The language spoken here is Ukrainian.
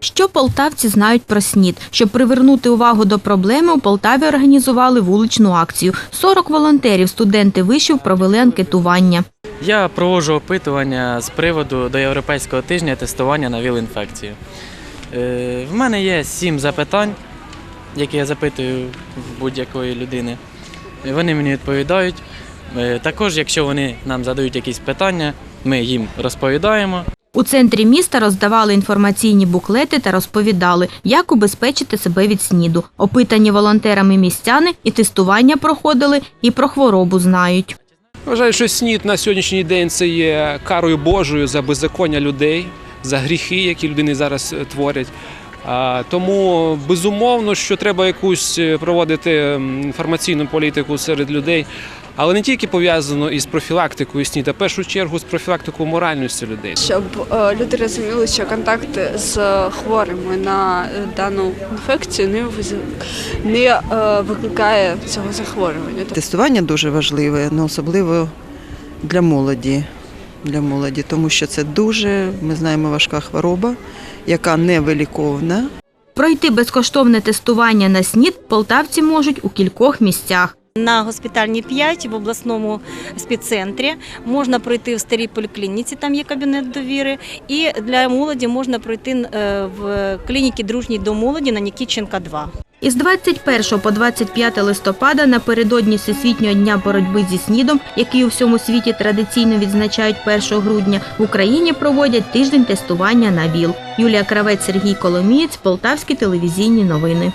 Що полтавці знають про СНІД? Щоб привернути увагу до проблеми, у Полтаві організували вуличну акцію. 40 волонтерів, студенти вишів провели анкетування. Я проводжу опитування з приводу до Європейського тижня тестування на ВІЛ-інфекцію. Е, В мене є сім запитань, які я запитую будь-якої людини. Вони мені відповідають. Е, Також, якщо вони нам задають якісь питання, ми їм розповідаємо. У центрі міста роздавали інформаційні буклети та розповідали, як убезпечити себе від СНІДу. Опитані волонтерами містяни і тестування проходили, і про хворобу знають. Вважаю, що снід на сьогоднішній день це є карою Божою за беззаконня людей, за гріхи, які людини зараз е, творять. Тому безумовно, що треба якусь е, проводити інформаційну політику серед людей, але не тільки пов'язано із профілактикою СНІД, а в першу чергу з профілактикою моральності людей. щоб е, люди розуміли, що контакт з хворими на е, дану інфекцію не не е, викликає цього захворювання. Тестування дуже важливе, ну, особливо для молоді. Для молоді, тому що це дуже, ми знаємо, важка хвороба, яка не виліковна. Пройти безкоштовне тестування на СНІД полтавці можуть у кількох місцях. На госпітальній 5 в обласному спеццентрі можна пройти в старій поліклініці, там є кабінет довіри. І для молоді можна пройти е, в клініці Дружній до молоді на Нікітченка 2. Із 21 по 25 листопада напередодні Всесвітнього дня боротьби зі СНІДом, який у всьому світі традиційно відзначають 1 грудня, в Україні проводять тиждень тестування на ВІЛ. Юлія Кравець, Сергій Коломієць, Полтавські телевізійні новини.